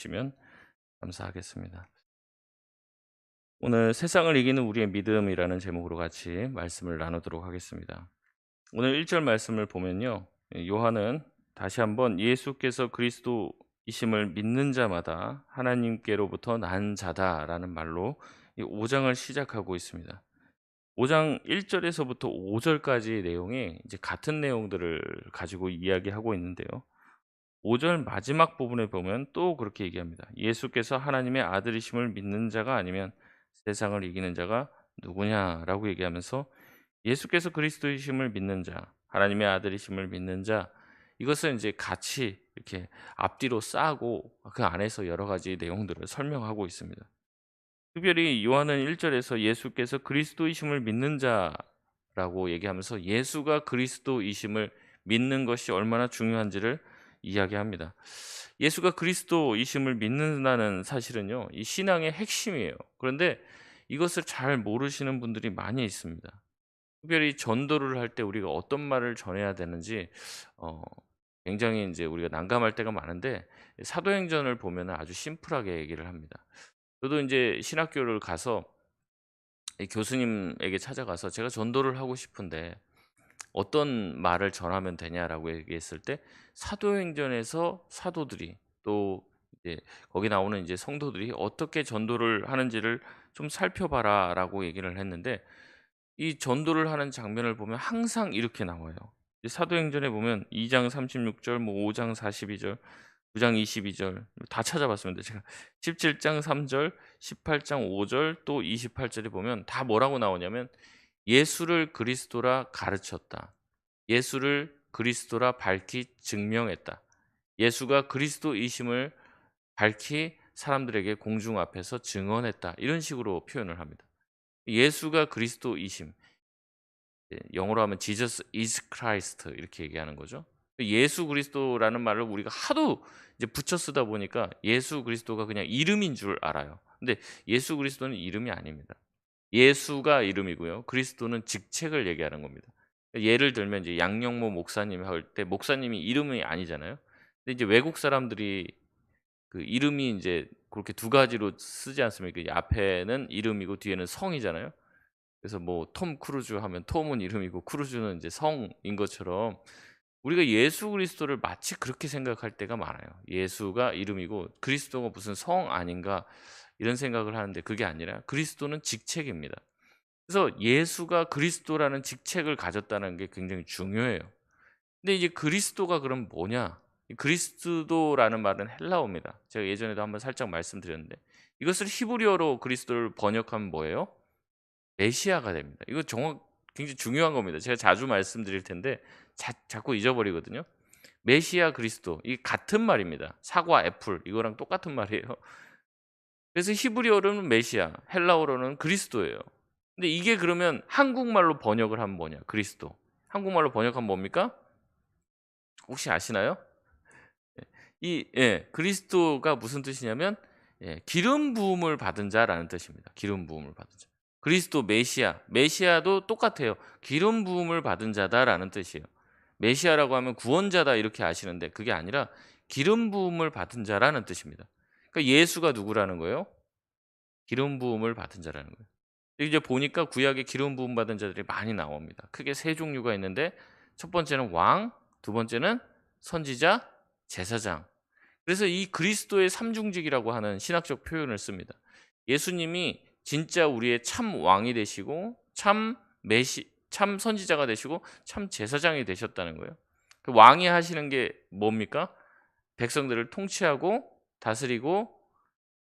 주시면 감사하겠습니다. 오늘 세상을 이기는 우리의 믿음이라는 제목으로 같이 말씀을 나누도록 하겠습니다. 오늘 1절 말씀을 보면요. 요한은 다시 한번 예수께서 그리스도이심을 믿는 자마다 하나님께로부터 난 자다라는 말로 이 5장을 시작하고 있습니다. 5장 1절에서부터 5절까지 내용이 이제 같은 내용들을 가지고 이야기하고 있는데요. 5절 마지막 부분에 보면 또 그렇게 얘기합니다. 예수께서 하나님의 아들이심을 믿는 자가 아니면 세상을 이기는 자가 누구냐라고 얘기하면서 예수께서 그리스도이심을 믿는 자, 하나님의 아들이심을 믿는 자 이것을 이제 같이 이렇게 앞뒤로 싸고 그 안에서 여러 가지 내용들을 설명하고 있습니다. 특별히 요한은 1절에서 예수께서 그리스도이심을 믿는 자라고 얘기하면서 예수가 그리스도이심을 믿는 것이 얼마나 중요한지를 이야기합니다. 예수가 그리스도이심을 믿는다는 사실은요, 이 신앙의 핵심이에요. 그런데 이것을 잘 모르시는 분들이 많이 있습니다. 특별히 전도를 할 때 우리가 어떤 말을 전해야 되는지 어, 굉장히 이제 우리가 난감할 때가 많은데 사도행전을 보면 아주 심플하게 얘기를 합니다. 저도 이제 신학교를 가서 교수님에게 찾아가서 제가 전도를 하고 싶은데 어떤 말을 전하면 되냐라고 얘기했을 때 사도행전에서 사도들이 또 이제 거기 나오는 이제 성도들이 어떻게 전도를 하는지를 좀 살펴봐라라고 얘기를 했는데 이 전도를 하는 장면을 보면 항상 이렇게 나와요. 사도행전에 보면 2장 36절, 뭐 5장 42절, 9장 22절 다 찾아봤습니다. 제가 17장 3절, 18장 5절 또 28절에 보면 다 뭐라고 나오냐면 예수를 그리스도라 가르쳤다. 예수를 그리스도라 밝히 증명했다. 예수가 그리스도이심을 밝히 사람들에게 공중 앞에서 증언했다. 이런 식으로 표현을 합니다. 예수가 그리스도이심. 예, 영어로 하면 Jesus is Christ 이렇게 얘기하는 거죠. 예수 그리스도라는 말을 우리가 하도 이제 붙여 쓰다 보니까 예수 그리스도가 그냥 이름인 줄 알아요. 근데 예수 그리스도는 이름이 아닙니다. 예수가 이름이고요. 그리스도는 직책을 얘기하는 겁니다. 예를 들면 이제 양영모 목사님 할때 목사님이 이름이 아니잖아요. 근데 이제 외국 사람들이 그 이름이 이제 그렇게 두 가지로 쓰지 않습니까? 앞에는 이름이고 뒤에는 성이잖아요. 그래서 뭐 톰 크루즈 하면 톰은 이름이고 크루즈는 이제 성인 것처럼 우리가 예수 그리스도를 마치 그렇게 생각할 때가 많아요. 예수가 이름이고 그리스도가 무슨 성 아닌가 이런 생각을 하는데 그게 아니라 그리스도는 직책입니다. 그래서 예수가 그리스도라는 직책을 가졌다는 게 굉장히 중요해요. 근데 이제 그리스도가 그럼 뭐냐? 그리스도라는 말은 헬라어입니다. 제가 예전에도 한번 살짝 말씀드렸는데 이것을 히브리어로 그리스도를 번역하면 뭐예요? 메시아가 됩니다. 이거 정확 굉장히 중요한 겁니다. 제가 자주 말씀드릴 텐데 자, 자꾸 잊어버리거든요. 메시아 그리스도 이 같은 말입니다. 사과 애플 이거랑 똑같은 말이에요. 그래서 히브리어로는 메시아, 헬라어로는 그리스도예요. 근데 이게 그러면 한국말로 번역을 하면 뭐냐? 그리스도. 한국말로 번역하면 뭡니까? 혹시 아시나요? 이 예, 그리스도가 무슨 뜻이냐면 예, 기름 부음을 받은 자라는 뜻입니다. 기름 부음을 받은 자. 그리스도 메시아, 메시아도 똑같아요. 기름 부음을 받은 자다라는 뜻이에요. 메시아라고 하면 구원자다 이렇게 아시는데 그게 아니라 기름 부음을 받은 자라는 뜻입니다. 그러니까 예수가 누구라는 거예요? 기름 부음을 받은 자라는 거예요. 이제 보니까 구약에 기름 부음 받은 자들이 많이 나옵니다. 크게 세 종류가 있는데 첫 번째는 왕, 두 번째는 선지자, 제사장. 그래서 이 그리스도의 삼중직이라고 하는 신학적 표현을 씁니다. 예수님이 진짜 우리의 참 왕이 되시고 참 메시 참 선지자가 되시고 참 제사장이 되셨다는 거예요. 그 왕이 하시는 게 뭡니까? 백성들을 통치하고 다스리고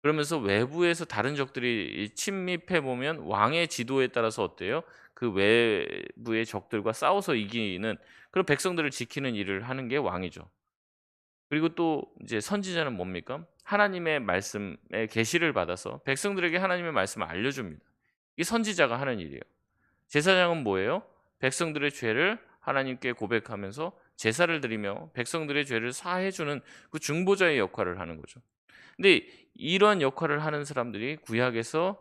그러면서 외부에서 다른 적들이 침입해 보면 왕의 지도에 따라서 어때요? 그 외부의 적들과 싸워서 이기는 그런 백성들을 지키는 일을 하는 게 왕이죠. 그리고 또 이제 선지자는 뭡니까? 하나님의 말씀에 계시를 받아서 백성들에게 하나님의 말씀을 알려줍니다. 이 선지자가 하는 일이에요. 제사장은 뭐예요? 백성들의 죄를 하나님께 고백하면서 제사를 드리며 백성들의 죄를 사해주는 그 중보자의 역할을 하는 거죠. 근데 이러한 역할을 하는 사람들이 구약에서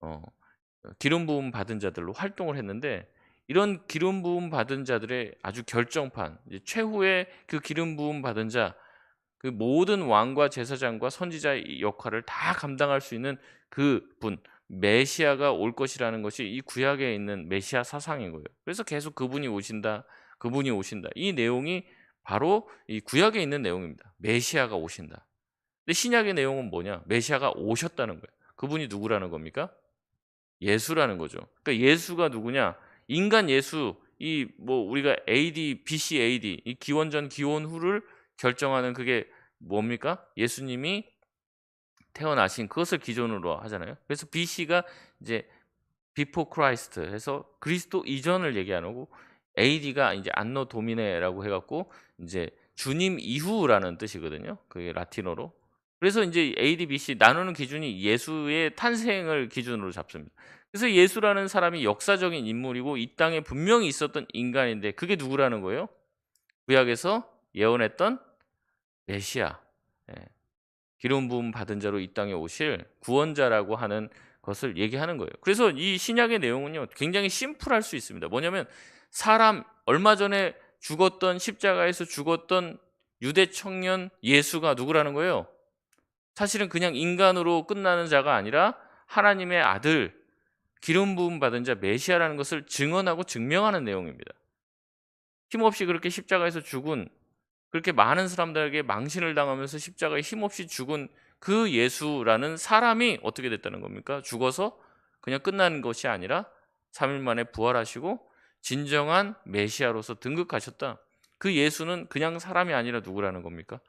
어, 기름 부음 받은 자들로 활동을 했는데 이런 기름 부음 받은 자들의 아주 결정판 최후의 그 기름 부음 받은 자 그 모든 왕과 제사장과 선지자의 역할을 다 감당할 수 있는 그분 메시아가 올 것이라는 것이 이 구약에 있는 메시아 사상인 거예요. 그래서 계속 그분이 오신다. 그분이 오신다. 이 내용이 바로 이 구약에 있는 내용입니다. 메시아가 오신다. 근데 신약의 내용은 뭐냐? 메시아가 오셨다는 거예요. 그분이 누구라는 겁니까? 예수라는 거죠. 그러니까 예수가 누구냐? 인간 예수 이 뭐 우리가 AD, BC, AD 이 기원전 기원 후를 결정하는 그게 뭡니까? 예수님이 태어나신 그것을 기존으로 하잖아요. 그래서 BC가 이제 before Christ 해서 그리스도 이전을 얘기하는 거고 AD가 이제 안노 도미네라고 해갖고 이제 주님 이후라는 뜻이거든요. 그게 라틴어로. 그래서 이제 AD, BC 나누는 기준이 예수의 탄생을 기준으로 잡습니다. 그래서 예수라는 사람이 역사적인 인물이고 이 땅에 분명히 있었던 인간인데 그게 누구라는 거예요? 구약에서 예언했던 메시아. 예. 기름 부음 받은 자로 이 땅에 오실 구원자라고 하는 것을 얘기하는 거예요. 그래서 이 신약의 내용은요. 굉장히 심플할 수 있습니다. 뭐냐면 사람 얼마 전에 죽었던 십자가에서 죽었던 유대 청년 예수가 누구라는 거예요? 사실은 그냥 인간으로 끝나는 자가 아니라 하나님의 아들 기름 부음 받은 자 메시아라는 것을 증언하고 증명하는 내용입니다. 힘없이 그렇게 십자가에서 죽은 그렇게 많은 사람들에게 망신을 당하면서 십자가에 힘없이 죽은 그 예수라는 사람이 어떻게 됐다는 겁니까? 죽어서 그냥 끝나는 것이 아니라 3일 만에 부활하시고 진정한 메시아로서 등극하셨다. 그 예수는 그냥 사람이 아니라 누구라는 겁니까?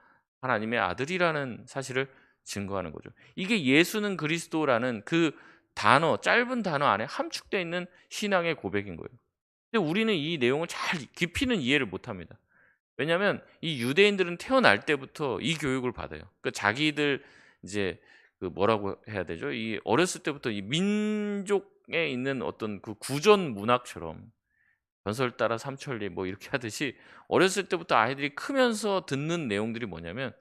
하나님의 아들이라는 사실을 증거하는 거죠. 이게 예수는 그리스도라는 그 단어, 짧은 단어 안에 함축되어 있는 신앙의 고백인 거예요. 근데 우리는 이 내용을 잘 깊이는 이해를 못 합니다. 왜냐하면 이 유대인들은 태어날 때부터 이 교육을 받아요. 그러니까 자기들 이제 그 뭐라고 해야 되죠? 이 어렸을 때부터 이 민족에 있는 어떤 그 구전 문학처럼 전설 따라 삼천리 뭐 이렇게 하듯이 어렸을 때부터 아이들이 크면서 듣는 내용들이 뭐냐면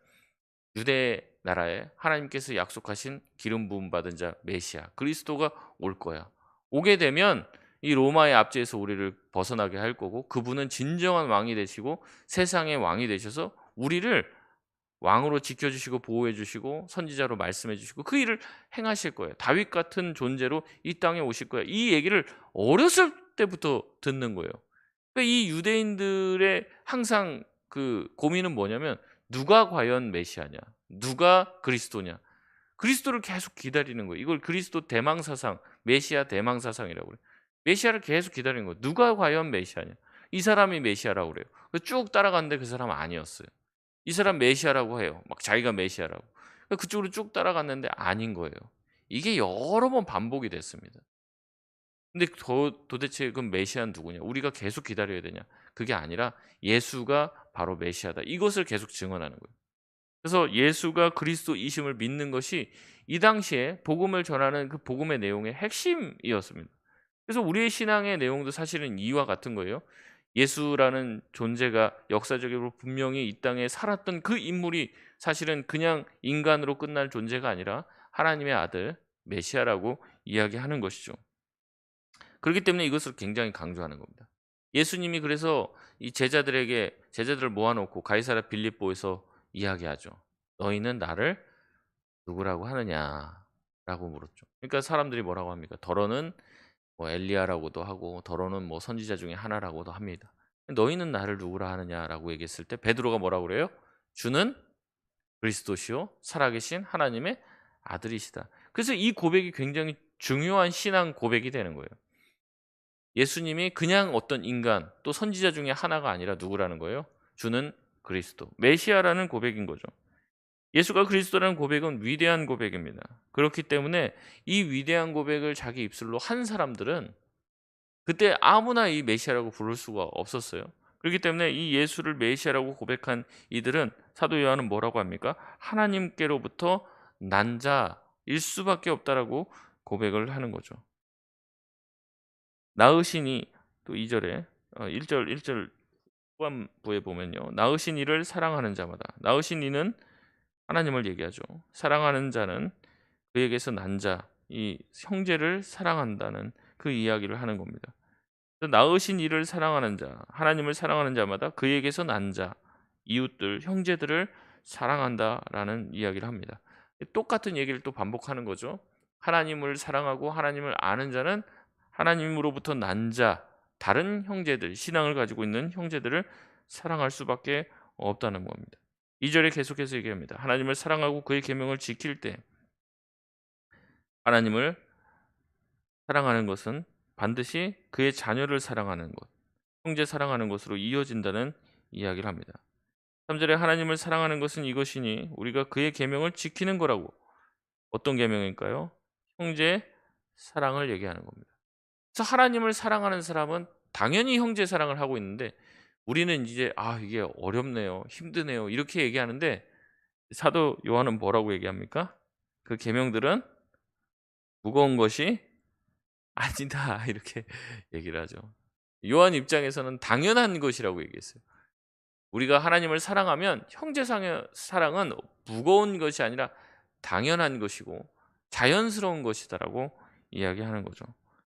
유대 나라에 하나님께서 약속하신 기름 부음 받은 자 메시아 그리스도가 올 거야. 오게 되면 이 로마의 압제에서 우리를 벗어나게 할 거고 그분은 진정한 왕이 되시고 세상의 왕이 되셔서 우리를 왕으로 지켜주시고 보호해주시고 선지자로 말씀해주시고 그 일을 행하실 거예요. 다윗 같은 존재로 이 땅에 오실 거예요. 이 얘기를 어렸을 때부터 듣는 거예요. 그러니까 이 유대인들의 항상 그 고민은 뭐냐면 누가 과연 메시아냐, 누가 그리스도냐. 그리스도를 계속 기다리는 거예요. 이걸 그리스도 대망 사상, 메시아 대망 사상이라고 그래요. 메시아를 계속 기다리는 거예요. 누가 과연 메시아냐? 이 사람이 메시아라고 그래요. 쭉 따라갔는데 그 사람 아니었어요. 이 사람 메시아라고 해요. 막 자기가 메시아라고. 그쪽으로 쭉 따라갔는데 아닌 거예요. 이게 여러 번 반복이 됐습니다. 근데 도, 도대체 그 메시아는 누구냐? 우리가 계속 기다려야 되냐? 그게 아니라 예수가 바로 메시아다. 이것을 계속 증언하는 거예요. 그래서 예수가 그리스도이심을 믿는 것이 이 당시에 복음을 전하는 그 복음의 내용의 핵심이었습니다. 그래서 우리의 신앙의 내용도 사실은 이와 같은 거예요. 예수라는 존재가 역사적으로 분명히 이 땅에 살았던 그 인물이 사실은 그냥 인간으로 끝날 존재가 아니라 하나님의 아들 메시아라고 이야기하는 것이죠. 그렇기 때문에 이것을 굉장히 강조하는 겁니다. 예수님이 그래서 이 제자들에게 제자들을 모아놓고 가이사라 빌립보에서 이야기하죠. 너희는 나를 누구라고 하느냐라고 물었죠. 그러니까 사람들이 뭐라고 합니까? 더러는 뭐 엘리야라고도 하고 더러는 뭐 선지자 중에 하나라고도 합니다. 너희는 나를 누구라 하느냐라고 얘기했을 때 베드로가 뭐라고 그래요? 주는 그리스도시요 살아계신 하나님의 아들이시다. 그래서 이 고백이 굉장히 중요한 신앙 고백이 되는 거예요. 예수님이 그냥 어떤 인간 또 선지자 중에 하나가 아니라 누구라는 거예요? 주는 그리스도 메시아라는 고백인 거죠. 예수가 그리스도라는 고백은 위대한 고백입니다. 그렇기 때문에 이 위대한 고백을 자기 입술로 한 사람들은 그때 아무나 이 메시아라고 부를 수가 없었어요. 그렇기 때문에 이 예수를 메시아라고 고백한 이들은 사도 요한은 뭐라고 합니까? 하나님께로부터 난 자일 수밖에 없다라고 고백을 하는 거죠. 나으시니 또 2절에 1절 1절 후반부에 보면요. 나으신 이를 사랑하는 자마다 나으신 이는 하나님을 얘기하죠. 사랑하는 자는 그에게서 난 자, 이 형제를 사랑한다는 그 이야기를 하는 겁니다. 나으신 이를 사랑하는 자, 하나님을 사랑하는 자마다 그에게서 난 자, 이웃들, 형제들을 사랑한다라는 이야기를 합니다. 똑같은 얘기를 또 반복하는 거죠. 하나님을 사랑하고 하나님을 아는 자는 하나님으로부터 난 자, 다른 형제들, 신앙을 가지고 있는 형제들을 사랑할 수밖에 없다는 겁니다. 2절에 계속해서 얘기합니다. 하나님을 사랑하고 그의 계명을 지킬 때 하나님을 사랑하는 것은 반드시 그의 자녀를 사랑하는 것, 형제 사랑하는 것으로 이어진다는 이야기를 합니다. 3절에 하나님을 사랑하는 것은 이것이니 우리가 그의 계명을 지키는 거라고. 어떤 계명일까요? 형제 사랑을 얘기하는 겁니다. 그래서 하나님을 사랑하는 사람은 당연히 형제 사랑을 하고 있는데 우리는 이제 아 이게 어렵네요, 힘드네요 이렇게 얘기하는데 사도 요한은 뭐라고 얘기합니까? 그 계명들은 무거운 것이 아니다 이렇게 얘기를 하죠. 요한 입장에서는 당연한 것이라고 얘기했어요. 우리가 하나님을 사랑하면 형제상의 사랑은 무거운 것이 아니라 당연한 것이고 자연스러운 것이다라고 이야기하는 거죠.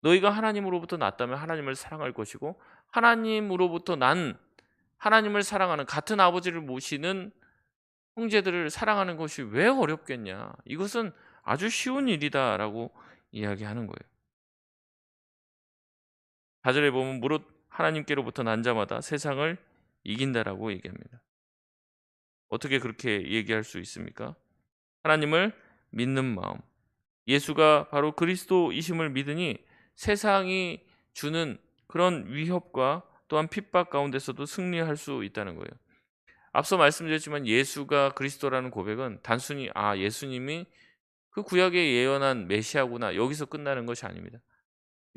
너희가 하나님으로부터 났다면 하나님을 사랑할 것이고 하나님으로부터 난 하나님을 사랑하는 같은 아버지를 모시는 형제들을 사랑하는 것이 왜 어렵겠냐? 이것은 아주 쉬운 일이다라고 이야기하는 거예요. 4절에 보면 무릇 하나님께로부터 난 자마다 세상을 이긴다라고 얘기합니다. 어떻게 그렇게 얘기할 수 있습니까? 하나님을 믿는 마음. 예수가 바로 그리스도이심을 믿으니 세상이 주는 그런 위협과 또한 핍박 가운데서도 승리할 수 있다는 거예요. 앞서 말씀드렸지만 예수가 그리스도라는 고백은 단순히 아 예수님이 그 구약에 예언한 메시아구나 여기서 끝나는 것이 아닙니다.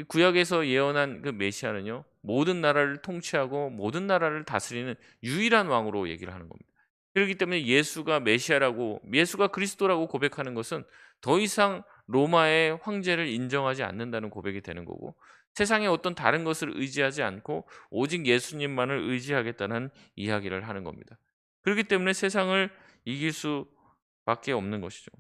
구약에서 예언한 그 메시아는요 모든 나라를 통치하고 모든 나라를 다스리는 유일한 왕으로 얘기를 하는 겁니다. 그렇기 때문에 예수가 메시아라고 예수가 그리스도라고 고백하는 것은 더 이상 로마의 황제를 인정하지 않는다는 고백이 되는 거고 세상에 어떤 다른 것을 의지하지 않고 오직 예수님만을 의지하겠다는 이야기를 하는 겁니다. 그렇기 때문에 세상을 이길 수밖에 없는 것이죠.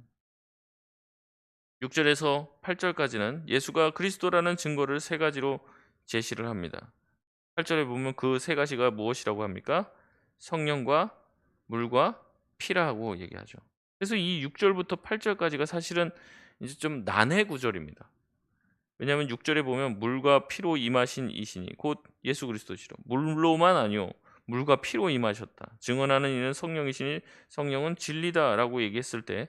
6절에서 8절까지는 예수가 그리스도라는 증거를 세 가지로 제시를 합니다. 8절에 보면 그 세 가지가 무엇이라고 합니까? 성령과 물과 피라고 얘기하죠. 그래서 이 6절부터 8절까지가 사실은 이제 좀 난해 구절입니다. 왜냐하면 6절에 보면 물과 피로 임하신 이시니 곧 예수 그리스도시로 물로만 아니요 물과 피로 임하셨다. 증언하는 이는 성령이시니 성령은 진리다라고 얘기했을 때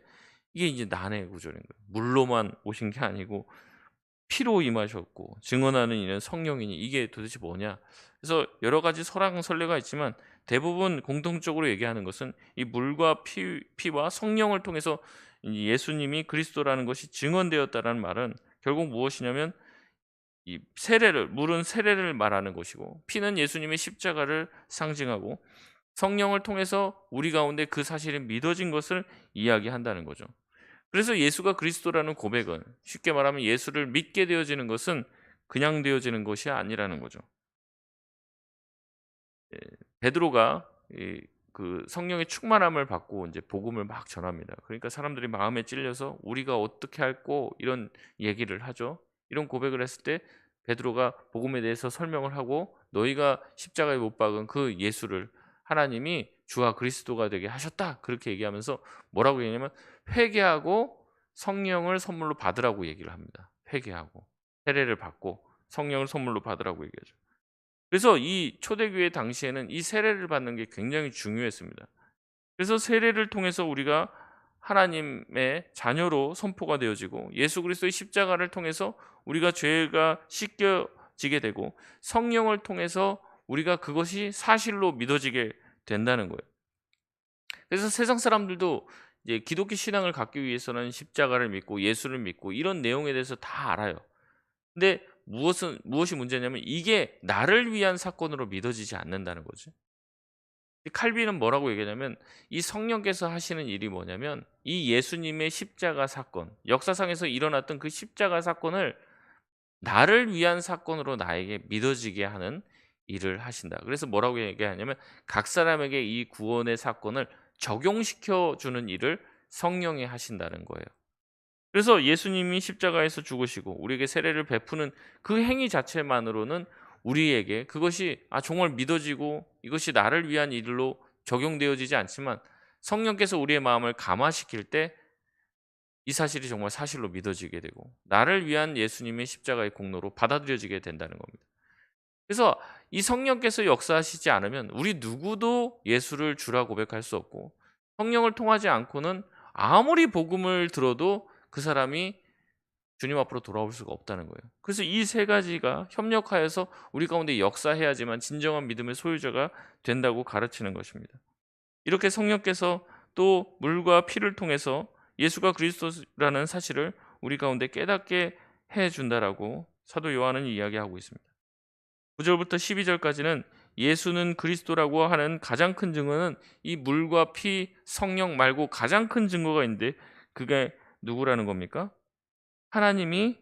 이게 이제 난해 구절인 거예요. 물로만 오신 게 아니고 피로 임하셨고 증언하는 이는 성령이니 이게 도대체 뭐냐? 그래서 여러 가지 설왕설래가 있지만 대부분 공통적으로 얘기하는 것은 이 물과 피, 피와 성령을 통해서 예수님이 그리스도라는 것이 증언되었다라는 말은 결국 무엇이냐면 이 세례를 물은 세례를 말하는 것이고 피는 예수님의 십자가를 상징하고 성령을 통해서 우리 가운데 그 사실이 믿어진 것을 이야기한다는 거죠. 그래서 예수가 그리스도라는 고백은 쉽게 말하면 예수를 믿게 되어지는 것은 그냥 되어지는 것이 아니라는 거죠. 예, 베드로가 그 성령의 충만함을 받고 이제 복음을 막 전합니다. 그러니까 사람들이 마음에 찔려서 우리가 어떻게 할고 이런 얘기를 하죠. 이런 고백을 했을 때 베드로가 복음에 대해서 설명을 하고 너희가 십자가에 못 박은 그 예수를 하나님이 주와 그리스도가 되게 하셨다. 그렇게 얘기하면서 뭐라고 얘기하냐면 회개하고 성령을 선물로 받으라고 얘기를 합니다. 회개하고 세례를 받고 성령을 선물로 받으라고 얘기하죠. 그래서 이 초대교회 당시에는 이 세례를 받는 게 굉장히 중요했습니다. 그래서 세례를 통해서 우리가 하나님의 자녀로 선포가 되어지고 예수 그리스도의 십자가를 통해서 우리가 죄가 씻겨지게 되고 성령을 통해서 우리가 그것이 사실로 믿어지게 된다는 거예요. 그래서 세상 사람들도 이제 기독교 신앙을 갖기 위해서는 십자가를 믿고 예수를 믿고 이런 내용에 대해서 다 알아요. 근데 무엇은 무엇이 문제냐면 이게 나를 위한 사건으로 믿어지지 않는다는 거죠. 칼빈은 뭐라고 얘기하냐면 이 성령께서 하시는 일이 뭐냐면 이 예수님의 십자가 사건, 역사상에서 일어났던 그 십자가 사건을 나를 위한 사건으로 나에게 믿어지게 하는 일을 하신다. 그래서 뭐라고 얘기하냐면 각 사람에게 이 구원의 사건을 적용시켜 주는 일을 성령이 하신다는 거예요. 그래서 예수님이 십자가에서 죽으시고 우리에게 세례를 베푸는 그 행위 자체만으로는 우리에게 그것이 아 정말 믿어지고 이것이 나를 위한 일로 적용되어지지 않지만 성령께서 우리의 마음을 감화시킬 때 이 사실이 정말 사실로 믿어지게 되고 나를 위한 예수님의 십자가의 공로로 받아들여지게 된다는 겁니다. 그래서 이 성령께서 역사하시지 않으면 우리 누구도 예수를 주라 고백할 수 없고 성령을 통하지 않고는 아무리 복음을 들어도 그 사람이 주님 앞으로 돌아올 수가 없다는 거예요. 그래서 이 세 가지가 협력하여서 우리 가운데 역사해야지만 진정한 믿음의 소유자가 된다고 가르치는 것입니다. 이렇게 성령께서 또 물과 피를 통해서 예수가 그리스도라는 사실을 우리 가운데 깨닫게 해 준다라고 사도 요한은 이야기하고 있습니다. 9절부터 12절까지는 예수는 그리스도라고 하는 가장 큰 증거는 이 물과 피, 성령 말고 가장 큰 증거가 있는데 그게 누구라는 겁니까? 하나님이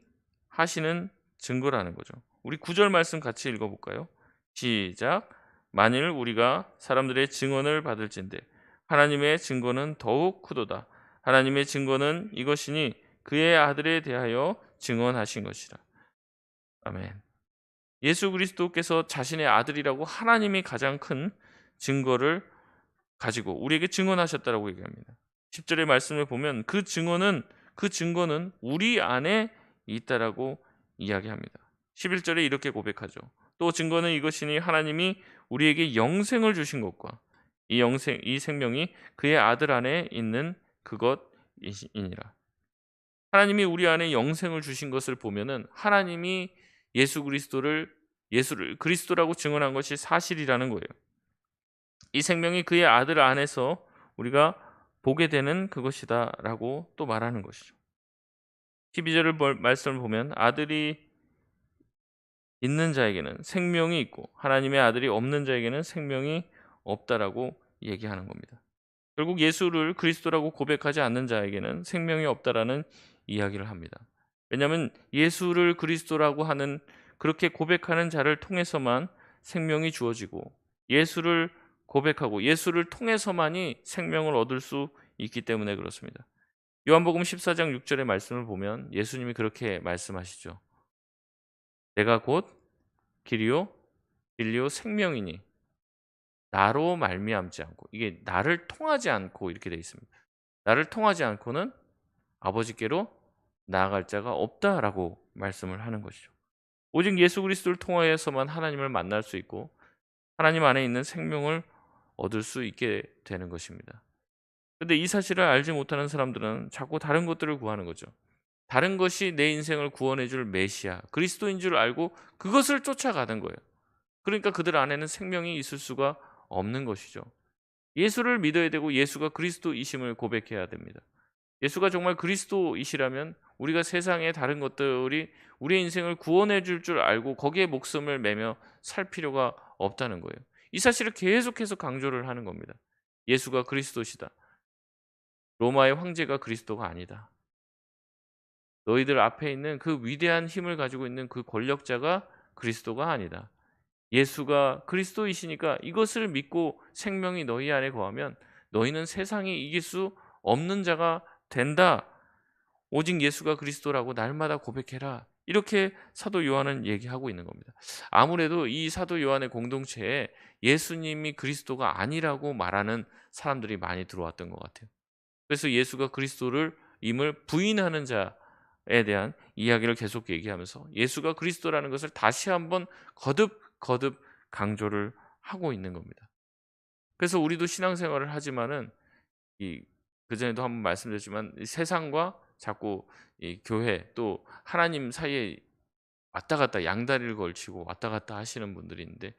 하시는 증거라는 거죠. 우리 9절 말씀 같이 읽어볼까요? 시작. 만일 우리가 사람들의 증언을 받을진대 하나님의 증거는 더욱 크도다. 하나님의 증거는 이것이니 그의 아들에 대하여 증언하신 것이라. 아멘. 예수 그리스도께서 자신의 아들이라고 하나님이 가장 큰 증거를 가지고 우리에게 증언하셨다라고 얘기합니다. 10절의 말씀을 보면 그 증언은 그 증거는 우리 안에 있다라고 이야기합니다. 11절에 이렇게 고백하죠. 또 증거는 이것이니 하나님이 우리에게 영생을 주신 것과 이 영생 이 생명이 그의 아들 안에 있는 그것이니라. 하나님이 우리 안에 영생을 주신 것을 보면은 하나님이 예수 그리스도를 예수를 그리스도라고 증언한 것이 사실이라는 거예요. 이 생명이 그의 아들 안에서 우리가 보게 되는 그것이다 라고 또 말하는 것이죠. 12절을 말씀을 보면 아들이 있는 자에게는 생명이 있고 하나님의 아들이 없는 자에게는 생명이 없다라고 얘기하는 겁니다. 결국 예수를 그리스도라고 고백하지 않는 자에게는 생명이 없다라는 이야기를 합니다. 왜냐하면 예수를 그리스도라고 하는 그렇게 고백하는 자를 통해서만 생명이 주어지고 예수를 고백하고 예수를 통해서만이 생명을 얻을 수 있기 때문에 그렇습니다. 요한복음 14장 6절의 말씀을 보면 예수님이 그렇게 말씀하시죠. 내가 곧 길이요 진리요 생명이니 나로 말미암지 않고 이게 나를 통하지 않고 이렇게 되어 있습니다. 나를 통하지 않고는 아버지께로 나아갈 자가 없다라고 말씀을 하는 것이죠. 오직 예수 그리스도를 통하여서만 하나님을 만날 수 있고 하나님 안에 있는 생명을 얻을 수 있게 되는 것입니다. 근데 이 사실을 알지 못하는 사람들은 자꾸 다른 것들을 구하는 거죠. 다른 것이 내 인생을 구원해 줄 메시아, 그리스도인 줄 알고 그것을 쫓아가는 거예요. 그러니까 그들 안에는 생명이 있을 수가 없는 것이죠. 예수를 믿어야 되고 예수가 그리스도이심을 고백해야 됩니다. 예수가 정말 그리스도이시라면 우리가 세상의 다른 것들이 우리의 인생을 구원해 줄 줄 알고 거기에 목숨을 매며 살 필요가 없다는 거예요. 이 사실을 계속해서 강조를 하는 겁니다. 예수가 그리스도시다. 로마의 황제가 그리스도가 아니다. 너희들 앞에 있는 그 위대한 힘을 가지고 있는 그 권력자가 그리스도가 아니다. 예수가 그리스도이시니까 이것을 믿고 생명이 너희 안에 거하면 너희는 세상이 이길 수 없는 자가 된다. 오직 예수가 그리스도라고 날마다 고백해라. 이렇게 사도 요한은 얘기하고 있는 겁니다. 아무래도 이 사도 요한의 공동체에 예수님이 그리스도가 아니라고 말하는 사람들이 많이 들어왔던 것 같아요. 그래서 예수가 그리스도를 임을 부인하는 자에 대한 이야기를 계속 얘기하면서 예수가 그리스도라는 것을 다시 한번 거듭 거듭 강조를 하고 있는 겁니다. 그래서 우리도 신앙생활을 하지만은 이 그전에도 한번 말씀드렸지만 세상과 자꾸 이 교회 또 하나님 사이에 왔다 갔다 양다리를 걸치고 왔다 갔다 하시는 분들이 있는데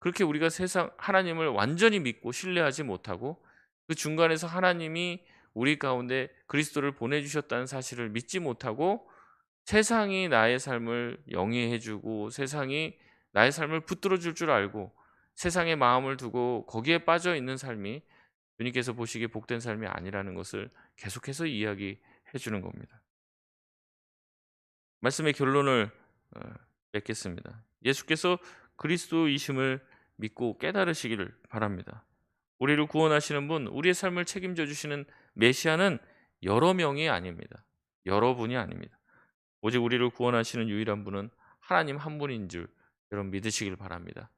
그렇게 우리가 세상 하나님을 완전히 믿고 신뢰하지 못하고 그 중간에서 하나님이 우리 가운데 그리스도를 보내주셨다는 사실을 믿지 못하고 세상이 나의 삶을 영위해주고 세상이 나의 삶을 붙들어 줄 줄 알고 세상의 마음을 두고 거기에 빠져 있는 삶이 주님께서 보시기에 복된 삶이 아니라는 것을 계속해서 이야기 해 주는 겁니다. 말씀의 결론을 어, 맺겠습니다. 예수께서 그리스도이심을 믿고 깨달으시기를 바랍니다. 우리를 구원하시는 분, 우리의 삶을 책임져 주시는 메시아는 여러 명이 아닙니다. 여러분이 아닙니다. 오직 우리를 구원하시는 유일한 분은 하나님 한 분인 줄 여러분 믿으시길 바랍니다.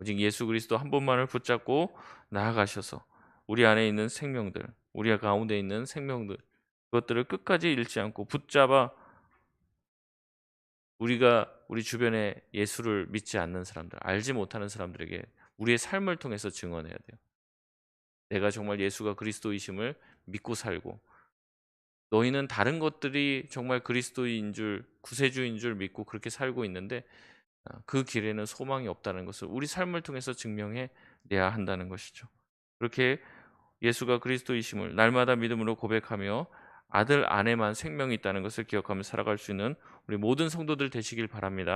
오직 예수 그리스도 한 분만을 붙잡고 나아가셔서 우리 안에 있는 생명들, 우리 가운데 있는 생명들 그것들을 끝까지 잃지 않고 붙잡아 우리가 우리 주변에 예수를 믿지 않는 사람들, 알지 못하는 사람들에게 우리의 삶을 통해서 증언해야 돼요. 내가 정말 예수가 그리스도이심을 믿고 살고 너희는 다른 것들이 정말 그리스도인 줄 구세주인 줄 믿고 그렇게 살고 있는데 아, 그 길에는 소망이 없다는 것을 우리 삶을 통해서 증명해 내야 한다는 것이죠. 그렇게 예수가 그리스도이심을 날마다 믿음으로 고백하며 아들 안에만 생명이 있다는 것을 기억하며 살아갈 수 있는 우리 모든 성도들 되시길 바랍니다.